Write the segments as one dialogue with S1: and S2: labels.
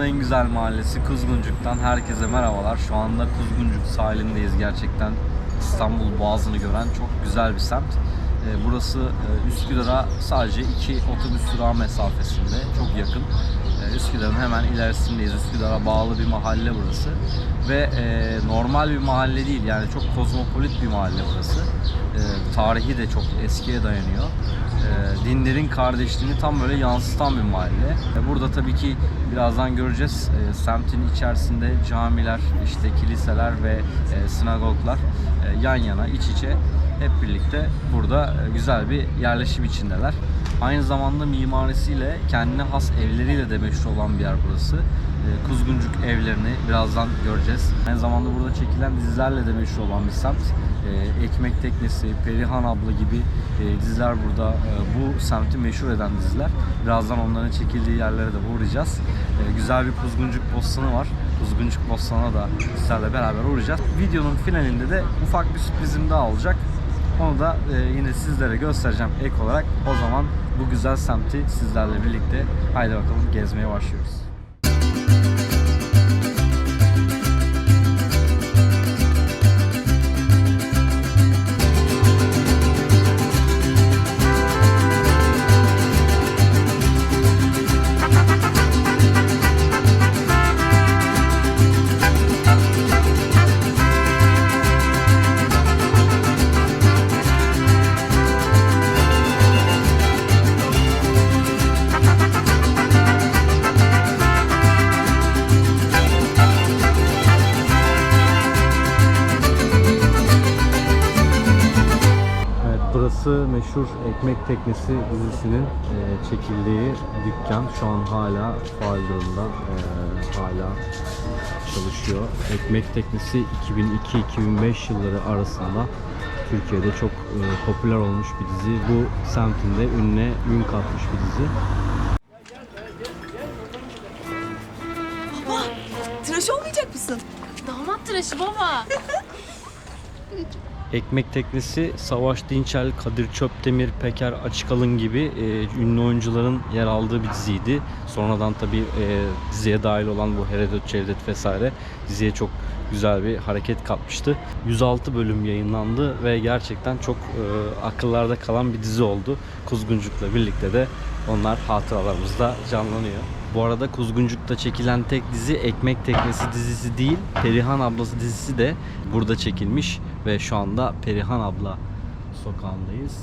S1: İstanbul'un en güzel mahallesi Kuzguncuk'tan herkese merhabalar. Şu anda Kuzguncuk sahilindeyiz. Gerçekten İstanbul Boğazı'nı gören çok güzel bir semt. Ee, Burası e, Üsküdar'a sadece iki otobüs durağı mesafesinde, çok yakın. Ee, Üsküdar'ın hemen ilerisindeyiz. Üsküdar'a bağlı bir mahalle burası. Ve e, normal bir mahalle değil, yani çok kozmopolit bir mahalle burası. Tarihi de çok eskiye dayanıyor. Dinlerin kardeşliğini tam böyle yansıtan bir mahalle. Burada tabii ki birazdan göreceğiz. Semtin içerisinde camiler, işte kiliseler ve e, sinagoglar e, yan yana, iç içe hep birlikte burada e, güzel bir yerleşim içindeler. Aynı zamanda mimarisiyle kendine has evleriyle de meşhur olan bir yer burası. E, Kuzguncuk evlerini birazdan göreceğiz. Aynı zamanda burada çekilen dizilerle de meşhur olan bir semt. E, Ekmek Teknesi, Perihan Abla gibi diziler burada bu semti meşhur eden diziler. Birazdan onların çekildiği yerlere de uğrayacağız. Güzel bir Kuzguncuk Bostanı var. Kuzguncuk Bostanı'na da sizlerle beraber uğrayacağız. Videonun finalinde de ufak bir sürprizim daha olacak. Onu da e, yine sizlere göstereceğim ek olarak. O zaman bu güzel semti sizlerle birlikte haydi bakalım gezmeye başlıyoruz. Burası meşhur Ekmek Teknesi dizisinin e, çekildiği dükkan. Şu an hala faal durumda. E, hala çalışıyor. Ekmek Teknesi 2002-2005 yılları arasında Türkiye'de çok e, popüler olmuş bir dizi. Bu semtinde ününe ün katmış bir dizi.
S2: Baba, tıraş olmayacak mısın?
S3: Damat tıraşı baba.
S1: Ekmek Teknesi Savaş Dinçel, Kadir Çöptemir, Peker Açıkalın gibi e, ünlü oyuncuların yer aldığı bir diziydi. Sonradan tabi diziye dahil olan bu Heredot Cevdet vesaire diziye çok güzel bir hareket katmıştı. 106 bölüm yayınlandı ve gerçekten çok e, akıllarda kalan bir dizi oldu. Kuzguncuk'la birlikte de onlar hatıralarımızda canlanıyor. Bu arada Kuzguncuk'ta çekilen tek dizi Ekmek Teknesi dizisi değil, Perihan Ablası dizisi de burada çekilmiş ve şu anda Perihan Abla sokağındayız.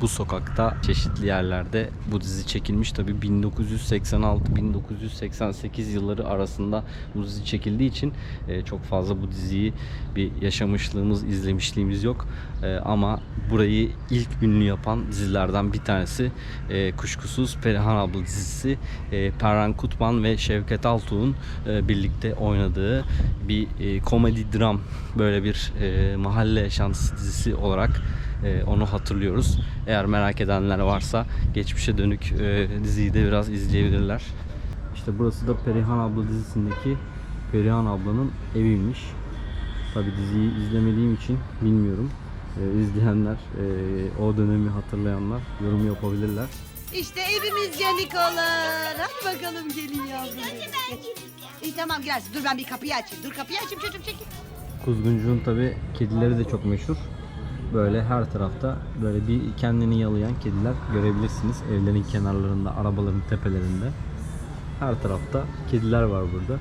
S1: Bu sokakta çeşitli yerlerde bu dizi çekilmiş. Tabi 1986-1988 yılları arasında bu dizi çekildiği için e, çok fazla bu diziyi bir yaşamışlığımız, izlemişliğimiz yok. E, ama burayı ilk ünlü yapan dizilerden bir tanesi e, kuşkusuz Perihan Abla dizisi. E, Perran Kutman ve Şevket Altuğ'un birlikte oynadığı bir komedi dram böyle bir mahalle yaşantısı dizisi olarak e, onu hatırlıyoruz. Eğer merak edenler varsa geçmişe dönük e, diziyi de biraz izleyebilirler. İşte burası da Perihan Abla dizisindeki Perihan ablanın eviymiş. Tabi diziyi izlemediğim için bilmiyorum. E, izleyenler, e, o dönemi hatırlayanlar yorum yapabilirler.
S2: İşte evimiz Canikolar. Hadi bakalım gelin yavrum. İyi tamam girersin. Dur ben bir kapıyı açayım. Dur kapıyı açayım çocuğum çekil.
S1: Kuzguncuğun tabi kedileri de çok meşhur. Böyle her tarafta böyle bir kendini yalayan kediler görebilirsiniz. Evlerin kenarlarında, arabaların tepelerinde. Her tarafta kediler var burada.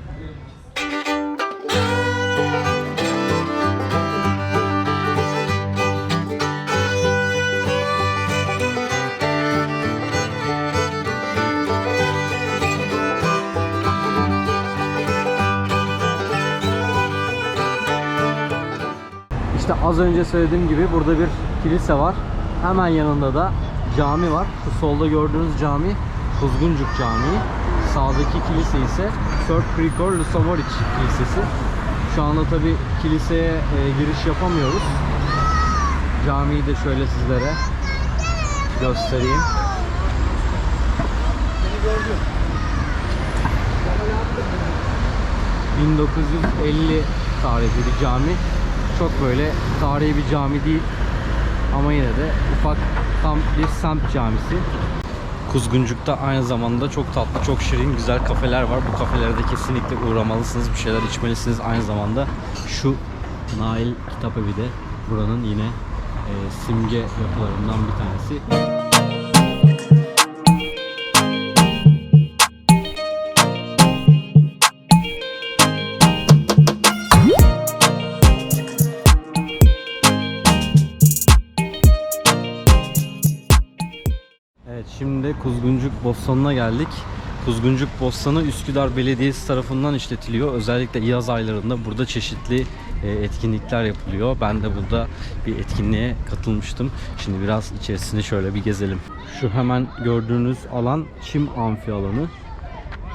S1: Az önce söylediğim gibi burada bir kilise var. Hemen yanında da cami var. Şu solda gördüğünüz cami Kuzguncuk Camii. Sağdaki kilise ise Sört Krikor Lusomoric Kilisesi. Şu anda tabi kiliseye e, giriş yapamıyoruz. Camiyi de şöyle sizlere göstereyim. 1950 tarihli bir cami. Çok böyle tarihi bir cami değil. Ama yine de ufak tam bir semt camisi. Kuzguncuk'ta aynı zamanda çok tatlı, çok şirin, güzel kafeler var. Bu kafelere de kesinlikle uğramalısınız. Bir şeyler içmelisiniz. Aynı zamanda şu Nail Kitap Evi de buranın yine e, simge yapılarından bir tanesi. Bostanı'na geldik. Kuzguncuk Bostanı Üsküdar Belediyesi tarafından işletiliyor. Özellikle yaz aylarında burada çeşitli e, etkinlikler yapılıyor. Ben de burada bir etkinliğe katılmıştım. Şimdi biraz içerisini şöyle bir gezelim. Şu hemen gördüğünüz alan çim amfi alanı.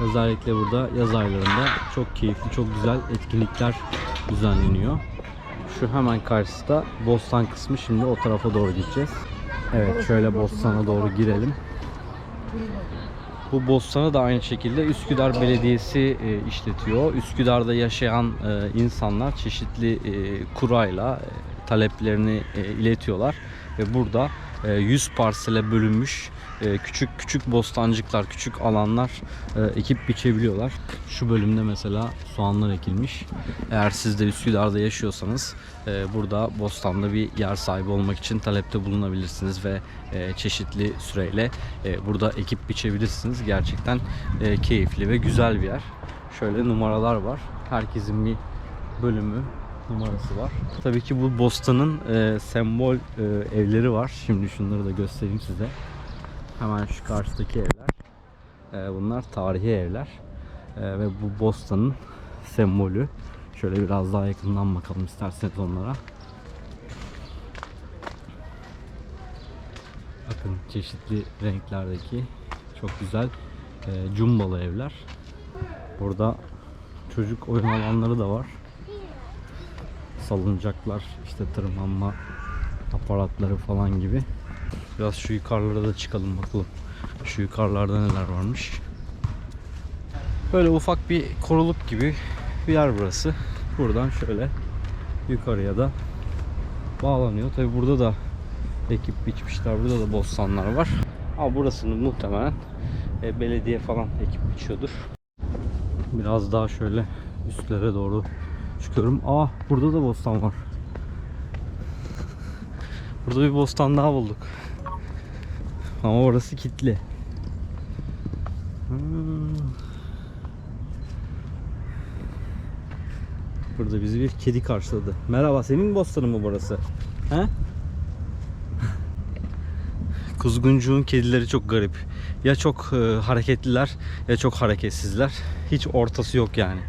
S1: Özellikle burada yaz aylarında çok keyifli, çok güzel etkinlikler düzenleniyor. Şu hemen karşısında bostan kısmı. Şimdi o tarafa doğru gideceğiz. Evet şöyle Bostan'a doğru girelim. Bu Bostan'ı da aynı şekilde Üsküdar Belediyesi e, işletiyor. Üsküdar'da yaşayan e, insanlar çeşitli e, kurayla e, taleplerini e, iletiyorlar ve burada 100 parsele bölünmüş e, küçük küçük bostancıklar, küçük alanlar e, ekip biçebiliyorlar. Şu bölümde mesela soğanlar ekilmiş. Eğer siz de Üsküdar'da yaşıyorsanız e, burada bostanda bir yer sahibi olmak için talepte bulunabilirsiniz ve çeşitli süreyle burada ekip biçebilirsiniz. Gerçekten keyifli ve güzel bir yer. Şöyle numaralar var. Herkesin bir bölümü numarası var. Tabii ki bu bostanın e, sembol e, evleri var. Şimdi şunları da göstereyim size. Hemen şu karşıdaki evler. E, bunlar tarihi evler. E, ve bu bostanın sembolü. Şöyle biraz daha yakından bakalım isterseniz onlara. Bakın çeşitli renklerdeki çok güzel e, cumbalı evler. Burada çocuk oyun alanları da var. Salıncaklar, işte tırmanma aparatları falan gibi. Biraz şu yukarılara da çıkalım bakalım. Şu yukarılarda neler varmış. Böyle ufak bir koruluk gibi bir yer burası. Buradan şöyle yukarıya da bağlanıyor. Tabi burada da ekip biçmişler. Burada da bostanlar var. Ama burasını muhtemelen e, belediye falan ekip biçiyordur. Biraz daha şöyle üstlere doğru çıkıyorum. Aa burada da bostan var. Burada bir bostan daha bulduk. Ama orası kilitli. Hmm. Burada bizi bir kedi karşıladı. Merhaba senin bostanın mı burası? He? Kuzguncuğun kedileri çok garip. Ya çok e, hareketliler ya çok hareketsizler. Hiç ortası yok yani.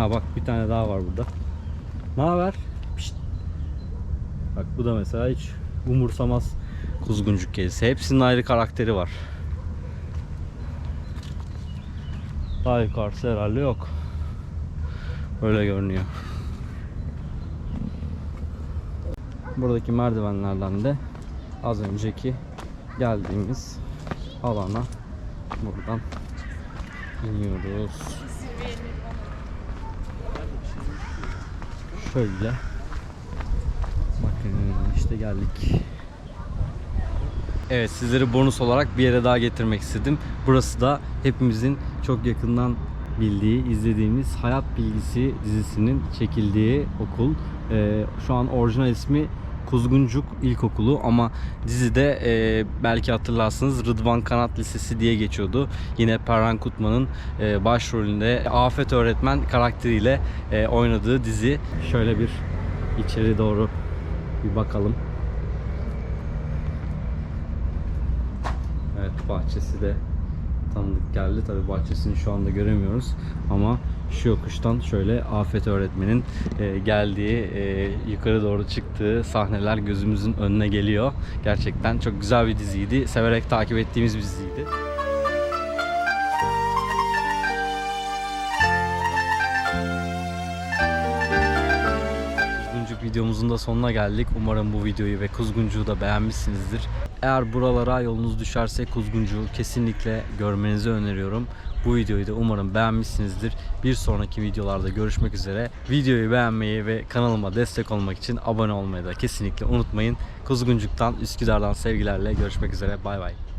S1: Ha bak bir tane daha var burada. Ne haber? Pişt. Bak bu da mesela hiç umursamaz kuzguncuk kedisi. Hepsinin ayrı karakteri var. Daha yukarısı herhalde yok. Öyle görünüyor. Buradaki merdivenlerden de az önceki geldiğimiz alana buradan iniyoruz. Şöyle. Bakın işte geldik. Evet sizleri bonus olarak bir yere daha getirmek istedim. Burası da hepimizin çok yakından bildiği, izlediğimiz Hayat Bilgisi dizisinin çekildiği okul. Ee, şu an orijinal ismi Kuzguncuk İlkokulu ama dizide e, belki hatırlarsınız Rıdvan Kanat Lisesi diye geçiyordu. Yine Perhan Kutman'ın e, başrolünde Afet öğretmen karakteriyle e, oynadığı dizi. Şöyle bir içeri doğru bir bakalım. Evet bahçesi de tanıdık geldi. Tabi bahçesini şu anda göremiyoruz ama şu yokuştan şöyle Afet öğretmenin e, geldiği, e, yukarı doğru çıktığı sahneler gözümüzün önüne geliyor. Gerçekten çok güzel bir diziydi. Severek takip ettiğimiz bir diziydi. Videomuzun da sonuna geldik. Umarım bu videoyu ve Kuzguncuğu da beğenmişsinizdir. Eğer buralara yolunuz düşerse Kuzguncuğu kesinlikle görmenizi öneriyorum. Bu videoyu da umarım beğenmişsinizdir. Bir sonraki videolarda görüşmek üzere. Videoyu beğenmeyi ve kanalıma destek olmak için abone olmayı da kesinlikle unutmayın. Kuzguncuk'tan, Üsküdar'dan sevgilerle görüşmek üzere. Bay bay.